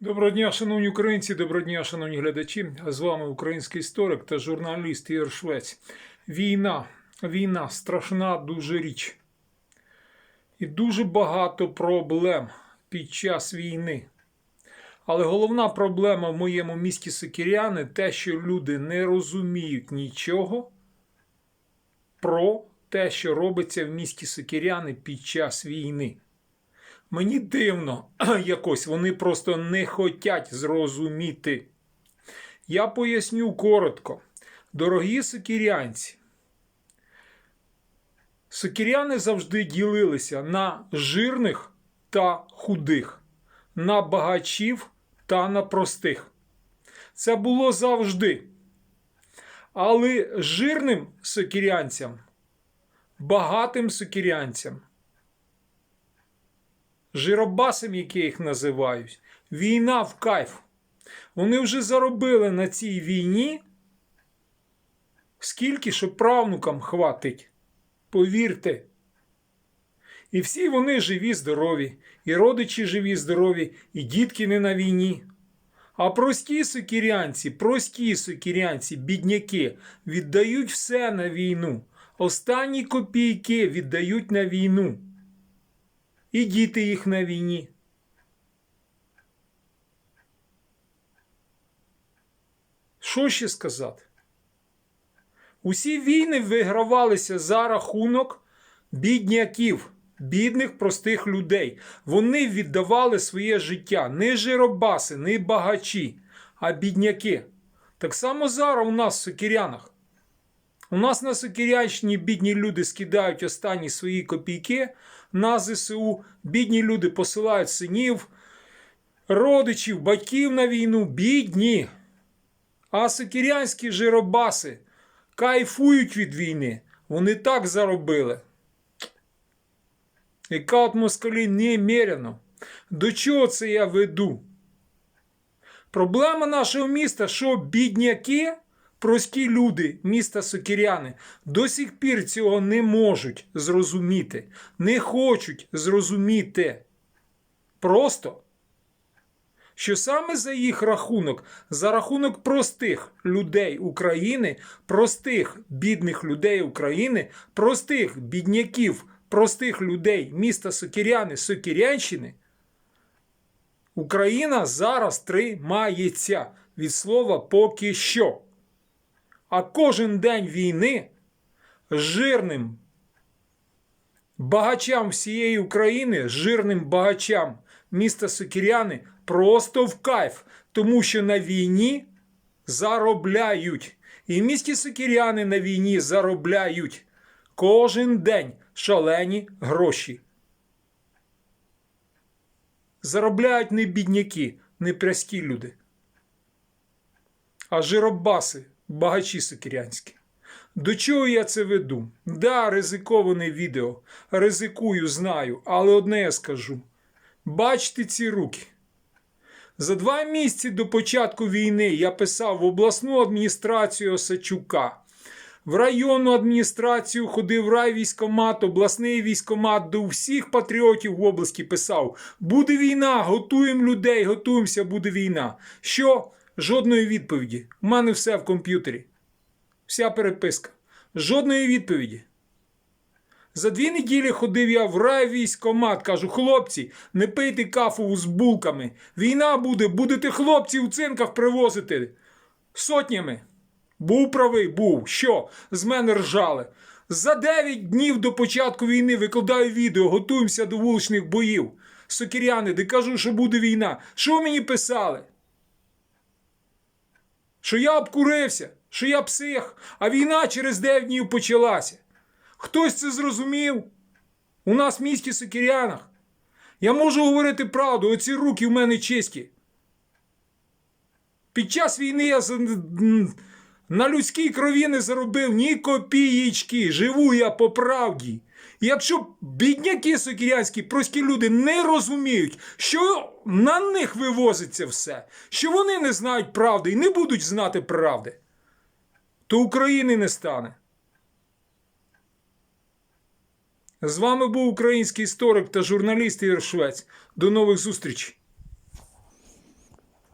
Доброго дня, шановні українці, доброго дня, шановні глядачі. З вами український історик та журналіст Ігор Швець. Війна, війна страшна дуже річ. І дуже багато проблем під час війни. Але головна проблема в моєму місті Сокіряни те, що люди не розуміють нічого про те, що робиться в місті Сокіряни під час війни. Мені дивно якось, вони просто не хотять зрозуміти. Я поясню коротко. Дорогі сокірянці, сокіряни завжди ділилися на жирних та худих, на багачів та на простих. Це було завжди. Але жирним сокірянцям, багатим сокірянцям, жиробасим, як я їх називають, війна в кайф. Вони вже заробили на цій війні, скільки що правнукам хватить. Повірте. І всі вони живі, здорові, і родичі живі, здорові, і дітки не на війні. А прості сокірянці, прості сокірянці, бідняки, віддають все на війну. Останні копійки віддають на війну і діти їх на війні. Що ще сказати? Усі війни вигравалися за рахунок бідняків, бідних простих людей. Вони віддавали своє життя не жиробаси, не багачі, а бідняки. Так само зараз у нас в Сокірянах. У нас на Сокірянщині бідні люди скидають останні свої копійки на ЗСУ. Бідні люди посилають синів, родичів, батьків на війну. Бідні. А сокірянські жиробаси кайфують від війни. Вони так заробили. Яка от москалі немерено. До чого це я веду? Проблема нашого міста, що бідняки, прості люди, міста Сокіряни, до сих пір цього не можуть зрозуміти, не хочуть зрозуміти. Просто, що саме за їх рахунок, за рахунок простих людей України, простих бідних людей України, простих бідняків, простих людей міста Сокіряни, Сокірянщини, Україна зараз тримається від слова поки що. А кожен день війни жирним багачам всієї України, жирним багачам міста Сокіряни просто в кайф, тому що на війні заробляють. І місті Сокіряни на війні заробляють кожен день шалені гроші. Заробляють не бідняки, не пряські люди, а жиробаси, багачі сокірянські. До чого я це веду? Да, ризиковане відео. Ризикую, знаю, але одне я скажу: бачите ці руки. За два місяці до початку війни я писав в обласну адміністрацію Осачука, в районну адміністрацію ходив райвійськомат, обласний військомат, до всіх патріотів в області писав: буде війна, готуємо людей, готуємося, буде війна. Що? Жодної відповіді. У мене все в комп'ютері. Вся переписка. Жодної відповіді. За дві неділі ходив я в райвійськомат, кажу, хлопці, не пийте кафу з булками. Війна буде, будете хлопці у цинках привозити. Сотнями. Був правий, був. Що? З мене ржали. За 9 днів до початку війни викладаю відео, готуємося до вуличних боїв. Сокіряни, де кажу, що буде війна. Що мені писали? Що я обкурився, що я псих, а війна через 9 днів почалася. Хтось це зрозумів? У нас в місті Сокірянах. Я можу говорити правду, оці руки в мене чисті. Під час війни я на людській крові не заробив ні копієчки. Живу я по правді. Якщо бідняки сокірянські, прості люди не розуміють, що на них вивозиться все, що вони не знають правди і не будуть знати правди, то України не стане. З вами був український історик та журналіст Ігор Швець. До нових зустрічей!